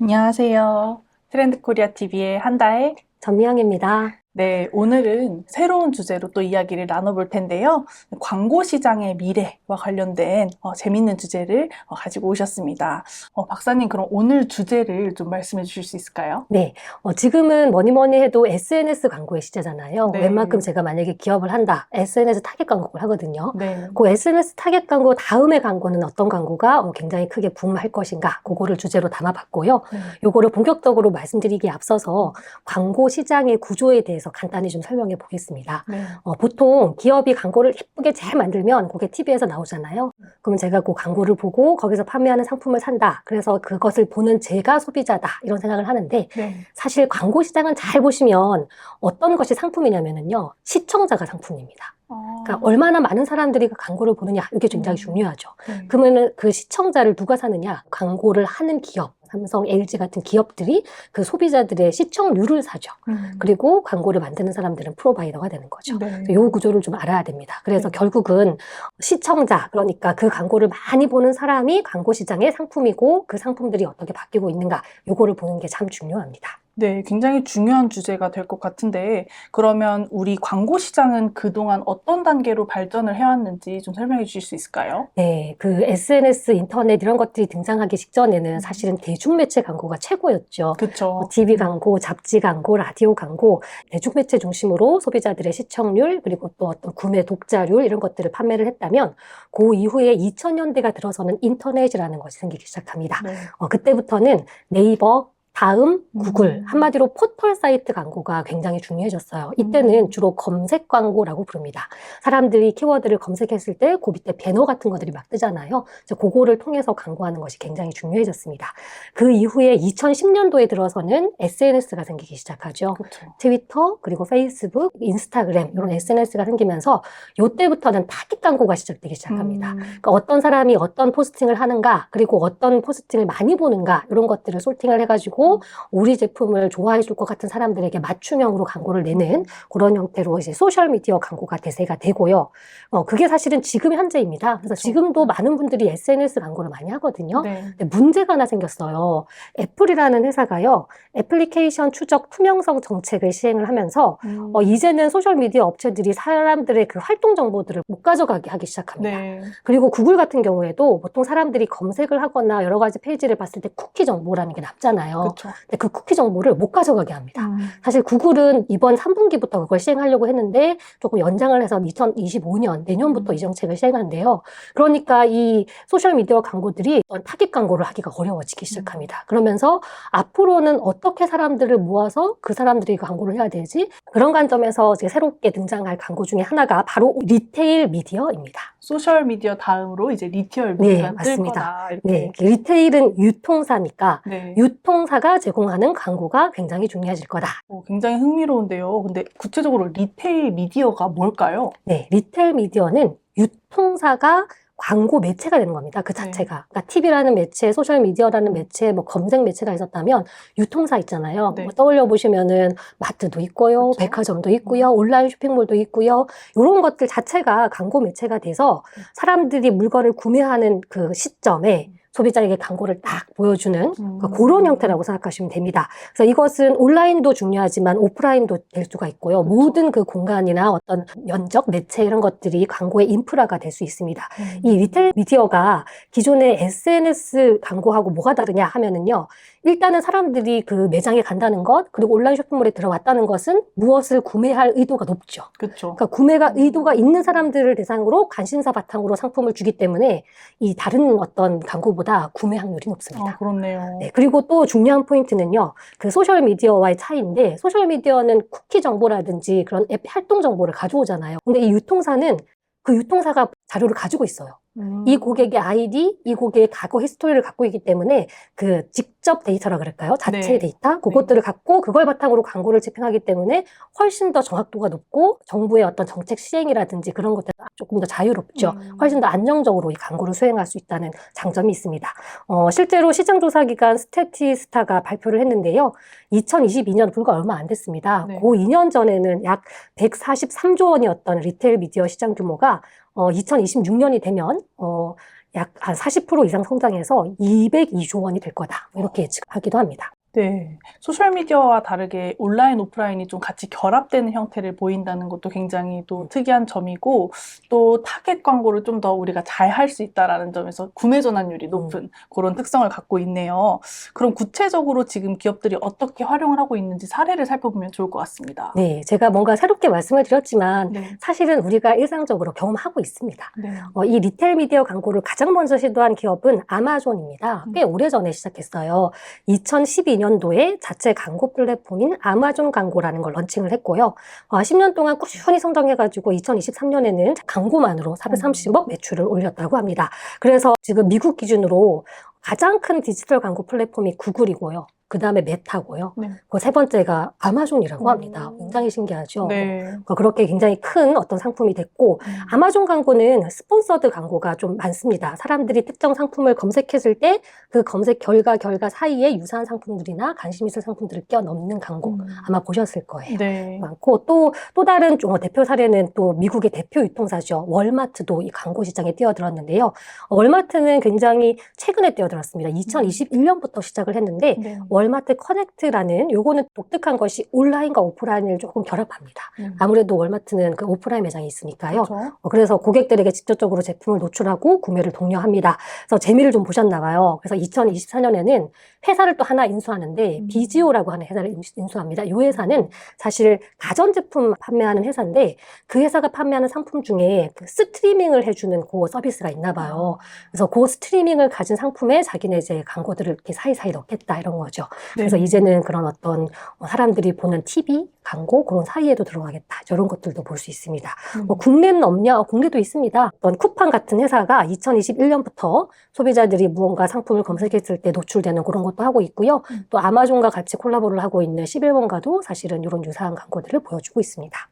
안녕하세요. 트렌드 코리아 TV의 한다혜. 전미영입니다. 네, 오늘은 새로운 주제로 또 이야기를 나눠볼 텐데요. 광고 시장의 미래와 관련된 어, 재밌는 주제를 어, 가지고 오셨습니다. 어, 박사님, 그럼 오늘 주제를 좀 말씀해 주실 수 있을까요? 네, 어, 지금은 뭐니 뭐니 해도 SNS 광고의 시대잖아요. 네. 웬만큼 제가 만약에 기업을 한다, SNS 타겟 광고를 하거든요. 네. 그 SNS 타겟 광고 다음의 광고는 어떤 광고가 어, 굉장히 크게 붐할 것인가, 그거를 주제로 담아봤고요. 네. 요거를 본격적으로 말씀드리기에 앞서서 광고 시장의 구조에 대해서 간단히 좀 설명해 보겠습니다. 네. 어, 보통 기업이 광고를 예쁘게 잘 만들면 그게 TV에서 나오잖아요. 그러면 제가 그 광고를 보고 거기서 판매하는 상품을 산다. 그래서 그것을 보는 제가 소비자다. 이런 생각을 하는데 네. 사실 광고 시장은 잘 보시면 어떤 것이 상품이냐면은요. 시청자가 상품입니다. 어, 그러니까 얼마나 많은 사람들이 그 광고를 보느냐. 이게 굉장히 음. 중요하죠. 네. 그러면은 그 시청자를 누가 사느냐? 광고를 하는 기업. 삼성, LG 같은 기업들이 그 소비자들의 시청률을 사죠. 음. 그리고 광고를 만드는 사람들은 프로바이더가 되는 거죠. 네. 이 구조를 좀 알아야 됩니다. 그래서 네. 결국은 시청자, 그러니까 그 광고를 많이 보는 사람이 광고 시장의 상품이고 그 상품들이 어떻게 바뀌고 있는가, 요거를 보는 게 참 중요합니다. 네, 굉장히 중요한 주제가 될 것 같은데, 그러면 우리 광고 시장은 그동안 어떤 단계로 발전을 해왔는지 좀 설명해 주실 수 있을까요? 네, 그 SNS, 인터넷 이런 것들이 등장하기 직전에는 음. 사실은 대중매체 광고가 최고였죠. 그쵸. 뭐 TV 광고, 잡지 광고, 라디오 광고, 대중매체 중심으로 소비자들의 시청률, 그리고 또 어떤 구매 독자률 이런 것들을 판매를 했다면, 그 이후에 2000년대가 들어서는 인터넷이라는 것이 생기기 시작합니다. 네. 어, 그때부터는 네이버, 다음, 구글, 음. 한마디로 포털 사이트 광고가 굉장히 중요해졌어요. 이때는 음. 주로 검색 광고라고 부릅니다. 사람들이 키워드를 검색했을 때 그 밑에 배너 같은 것들이 막 뜨잖아요. 그래서 그거를 통해서 광고하는 것이 굉장히 중요해졌습니다. 그 이후에 2010년도에 들어서는 SNS가 생기기 시작하죠. 그쵸. 트위터, 그리고 페이스북, 인스타그램 이런 SNS가 생기면서 이때부터는 타깃 광고가 시작되기 시작합니다. 음. 그러니까 어떤 사람이 어떤 포스팅을 하는가, 그리고 어떤 포스팅을 많이 보는가, 이런 것들을 소팅을 해가지고 우리 제품을 좋아해 줄 것 같은 사람들에게 맞춤형으로 광고를 내는 그런 형태로 이제 소셜 미디어 광고가 대세가 되고요. 어, 그게 사실은 지금 현재입니다. 그래서 그렇죠. 지금도 많은 분들이 SNS 광고를 많이 하거든요. 네. 근데 문제가 하나 생겼어요. 애플이라는 회사가요, 애플리케이션 추적 투명성 정책을 시행을 하면서 음. 어, 이제는 소셜 미디어 업체들이 사람들의 그 활동 정보들을 못 가져가게 하기 시작합니다. 네. 그리고 구글 같은 경우에도 보통 사람들이 검색을 하거나 여러 가지 페이지를 봤을 때 쿠키 정보라는 게 남잖아요. 그쵸. 근데 그 쿠키 정보를 못 가져가게 합니다. 음. 사실 구글은 이번 3분기부터 그걸 시행하려고 했는데 조금 연장을 해서 2025년 내년부터 음. 이 정책을 시행한대요. 그러니까 이 소셜 미디어 광고들이 어떤 타깃 광고를 하기가 어려워지기 시작합니다. 그러면서 앞으로는 어떻게 사람들을 모아서 그 사람들이 광고를 해야 되지? 그런 관점에서 이제 새롭게 등장할 광고 중에 하나가 바로 리테일 미디어입니다. 소셜 미디어 다음으로 이제 리티얼 네, 미디어가 뜰 맞습니다. 거다. 네. 리테일은 유통사니까 네. 유통사가 제공하는 광고가 굉장히 중요해질 거다. 어, 굉장히 흥미로운데요. 근데 구체적으로 리테일 미디어가 뭘까요? 네, 리테일 미디어는 유통사가 광고 매체가 되는 겁니다. 그 네. 자체가. 그러니까 TV라는 매체, 소셜미디어라는 매체, 뭐 검색 매체가 있었다면 유통사 있잖아요. 네. 뭐 떠올려 보시면은 마트도 있고요, 그쵸. 백화점도 있고요, 온라인 쇼핑몰도 있고요. 이런 것들 자체가 광고 매체가 돼서 네. 사람들이 물건을 구매하는 그 시점에 소비자에게 광고를 딱 보여주는 음. 그러니까 그런 형태라고 생각하시면 됩니다. 그래서 이것은 온라인도 중요하지만 오프라인도 될 수가 있고요. 모든 그 공간이나 어떤 면적, 매체 이런 것들이 광고의 인프라가 될 수 있습니다. 음. 이 리테일 미디어가 기존의 SNS 광고하고 뭐가 다르냐 하면은요. 일단은 사람들이 그 매장에 간다는 것, 그리고 온라인 쇼핑몰에 들어왔다는 것은 무엇을 구매할 의도가 높죠. 그쵸. 그러니까 구매가 의도가 있는 사람들을 대상으로 관심사 바탕으로 상품을 주기 때문에 이 다른 어떤 광고 보다 구매 확률이 높습니다. 아, 그렇네요. 네, 그리고 또 중요한 포인트는요, 그 소셜 미디어와의 차이인데, 소셜 미디어는 쿠키 정보라든지 그런 앱 활동 정보를 가져오잖아요. 근데 이 유통사는 그 유통사가 자료를 가지고 있어요. 음. 이 고객의 아이디, 이 고객의 과거 히스토리를 갖고 있기 때문에 그 직접 데이터라 그럴까요? 자체의 네. 데이터? 그것들을 갖고 그걸 바탕으로 광고를 집행하기 때문에 훨씬 더 정확도가 높고 정부의 어떤 정책 시행이라든지 그런 것들 조금 더 자유롭죠. 음. 훨씬 더 안정적으로 이 광고를 수행할 수 있다는 장점이 있습니다. 어, 실제로 시장 조사 기관 스태티스타가 발표를 했는데요. 2022년 불과 얼마 안 됐습니다. 네. 그 2년 전에는 약 143조 원이었던 리테일 미디어 시장 규모가 어, 2026년이 되면 어, 약 한 40% 이상 성장해서 202조 원이 될 거다. 이렇게 예측하기도 합니다. 네. 소셜미디어와 다르게 온라인, 오프라인이 좀 같이 결합되는 형태를 보인다는 것도 굉장히 또 특이한 점이고, 또 타겟 광고를 좀 더 우리가 잘 할 수 있다라는 점에서 구매 전환율이 높은 그런 특성을 갖고 있네요. 그럼 구체적으로 지금 기업들이 어떻게 활용을 하고 있는지 사례를 살펴보면 좋을 것 같습니다. 네, 제가 뭔가 새롭게 말씀을 드렸지만 네. 사실은 우리가 일상적으로 경험하고 있습니다. 네. 어, 이 리테일 미디어 광고를 가장 먼저 시도한 기업은 아마존입니다. 음. 꽤 오래전에 시작했어요. 2012년 도에 자체 광고 플랫폼인 아마존 광고라는 걸 런칭을 했고요. 어, 10년 동안 꾸준히 성장해가지고 2023년에는 광고만으로 430억 매출을 올렸다고 합니다. 그래서 지금 미국 기준으로 가장 큰 디지털 광고 플랫폼이 구글이고요. 그 다음에 메타고요. 네. 그세 번째가 아마존이라고 음. 합니다. 굉장히 신기하죠. 네. 어, 그렇게 굉장히 큰 어떤 상품이 됐고 음. 아마존 광고는 스폰서드 광고가 좀 많습니다. 사람들이 특정 상품을 검색했을 때 그 검색 결과 결과 사이에 유사한 상품들이나 관심 있을 상품들을 껴 넣는 광고 음. 아마 보셨을 거예요. 네. 많고 또또 다른 좀 대표 사례는 또 미국의 대표 유통사죠. 월마트도 이 광고 시장에 뛰어들었는데요. 어, 월마트는 굉장히 최근에 뛰어들었습니다. 2021년부터 시작을 했는데 네. 월마트 커넥트라는 요거는 독특한 것이 온라인과 오프라인을 조금 결합합니다. 음. 아무래도 월마트는 그 오프라인 매장이 있으니까요. 그렇죠. 어, 그래서 고객들에게 직접적으로 제품을 노출하고 구매를 독려합니다. 그래서 재미를 좀 보셨나 봐요. 그래서 2024년에는 회사를 또 하나 인수하는데 음. 비지오라고 하는 회사를 인수- 인수합니다. 이 회사는 사실 가전제품 판매하는 회사인데 그 회사가 판매하는 상품 중에 그 스트리밍을 해주는 그 서비스가 있나 봐요. 그래서 그 스트리밍을 가진 상품에 자기네 이제 광고들을 이렇게 사이사이 넣겠다 이런 거죠. 네. 그래서 이제는 그런 어떤 어, 사람들이 보는 TV, 광고 그런 사이에도 들어가겠다. 이런 것들도 볼 수 있습니다. 음. 뭐 국내는 없냐? 어, 국내도 있습니다. 어떤 쿠팡 같은 회사가 2021년부터 소비자들이 무언가 상품을 검색했을 때 노출되는 그런 것도 하고 있고요. 음. 또 아마존과 같이 콜라보를 하고 있는 11번가도 사실은 이런 유사한 광고들을 보여주고 있습니다.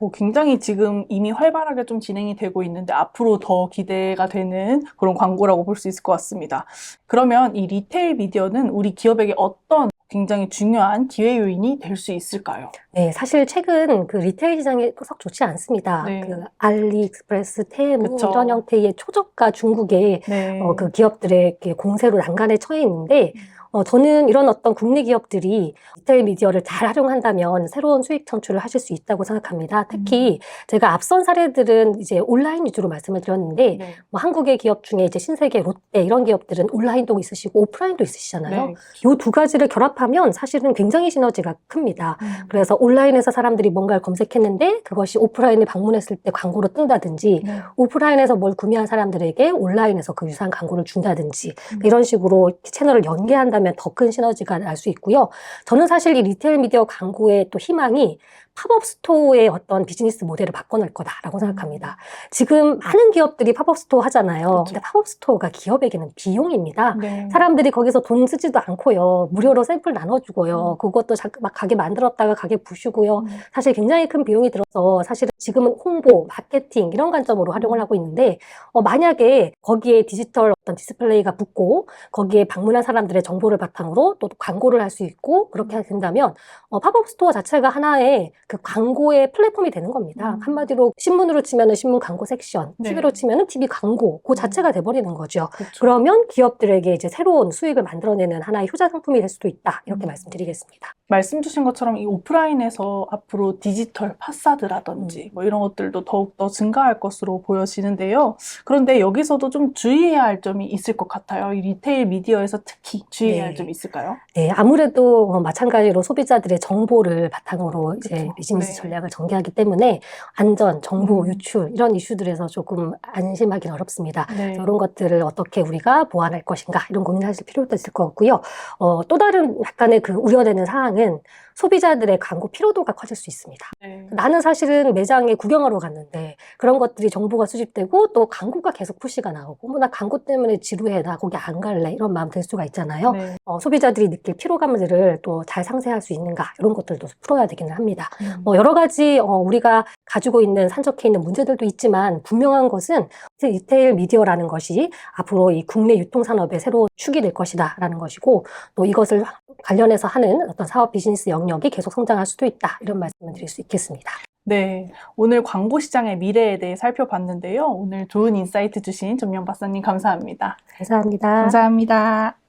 어, 굉장히 지금 이미 활발하게 좀 진행이 되고 있는데 앞으로 더 기대가 되는 그런 광고라고 볼 수 있을 것 같습니다. 그러면 이 리테일 미디어는 우리 기업에게 어떤 굉장히 중요한 기회 요인이 될 수 있을까요? 네, 사실 최근 그 리테일 시장이 썩 좋지 않습니다. 네. 그 알리익스프레스, 테무. 이런 형태의 초저가 중국의 네. 어, 그 기업들의 공세로 난간에 처해 있는데, 어, 저는 이런 어떤 국내 기업들이 리테일 미디어를 잘 활용한다면 새로운 수익 창출을 하실 수 있다고 생각합니다. 특히 제가 앞선 사례들은 이제 온라인 위주로 말씀을 드렸는데, 네. 뭐 한국의 기업 중에 이제 신세계, 롯데 이런 기업들은 온라인도 있으시고 오프라인도 있으시잖아요. 네. 요두 가지를 결합하면 사실은 굉장히 시너지가 큽니다. 음. 그래서 온라인에서 사람들이 뭔가를 검색했는데 그것이 오프라인을 방문했을 때 광고로 뜬다든지 네. 오프라인에서 뭘 구매한 사람들에게 온라인에서 그 유사한 광고를 준다든지 음. 이런 식으로 채널을 연계한다면 더 큰 시너지가 날 수 있고요. 저는 사실 이 리테일 미디어 광고의 또 희망이 팝업 스토어의 어떤 비즈니스 모델을 바꿔놓을 거다라고 생각합니다. 지금 많은 기업들이 팝업 스토어 하잖아요. 그렇죠. 근데 팝업 스토어가 기업에게는 비용입니다. 네. 사람들이 거기서 돈 쓰지도 않고요. 무료로 샘플 나눠주고요. 음. 그것도 자- 막 가게 만들었다가 가게 부수고요. 음. 사실 굉장히 큰 비용이 들어서 사실은 지금은 홍보, 마케팅 이런 관점으로 활용을 하고 있는데 어, 만약에 거기에 디지털 어떤 디스플레이가 붙고 거기에 방문한 사람들의 정보를 바탕으로 또 광고를 할 수 있고 그렇게 된다면 어, 팝업 스토어 자체가 하나의 그 광고의 플랫폼이 되는 겁니다. 음. 한마디로 신문으로 치면은 신문 광고 섹션, 네. TV로 치면은 TV 광고 그 자체가 돼버리는 거죠. 그렇죠. 그러면 기업들에게 이제 새로운 수익을 만들어내는 하나의 효자 상품이 될 수도 있다. 이렇게 음. 말씀드리겠습니다. 말씀 주신 것처럼 이 오프라인에서 앞으로 디지털 파사드라든지 뭐 이런 것들도 더욱 더 증가할 것으로 보여지는데요. 그런데 여기서도 좀 주의해야 할 점이 있을 것 같아요. 이 리테일 미디어에서 특히 주의해야 네. 할 점이 있을까요? 네, 아무래도 어, 마찬가지로 소비자들의 정보를 바탕으로 이제 그쵸. 비즈니스 네. 전략을 전개하기 때문에 안전, 정보 음. 유출 이런 이슈들에서 조금 안심하기는 어렵습니다. 네. 이런 것들을 어떻게 우리가 보완할 것인가 이런 고민하실 필요도 있을 것 같고요. 어, 또 다른 약간의 그 우려되는 사항은 소비자들의 광고 피로도가 커질 수 있습니다. 네. 나는 사실은 매장에 구경하러 갔는데 그런 것들이 정보가 수집되고 또 광고가 계속 푸시가 나오고 뭐나 광고 때문에 지루해 나 거기 안 갈래 이런 마음 들 수가 있잖아요. 네. 어, 소비자들이 느낄 피로감들을 또 잘 상쇄할 수 있는가 이런 것들도 풀어야 되기는 합니다. 음. 뭐 여러 가지 어, 우리가 가지고 있는 산적해 있는 문제들도 있지만 분명한 것은 리테일 미디어라는 것이 앞으로 이 국내 유통산업의 새로운 축이 될 것이다라는 것이고 또 이것을 관련해서 하는 어떤 사업 비즈니스 영역이 계속 성장할 수도 있다 이런 말씀을 드릴 수 있겠습니다. 네, 오늘 광고 시장의 미래에 대해 살펴봤는데요. 오늘 좋은 인사이트 주신 전명 박사님 감사합니다. 감사합니다. 감사합니다.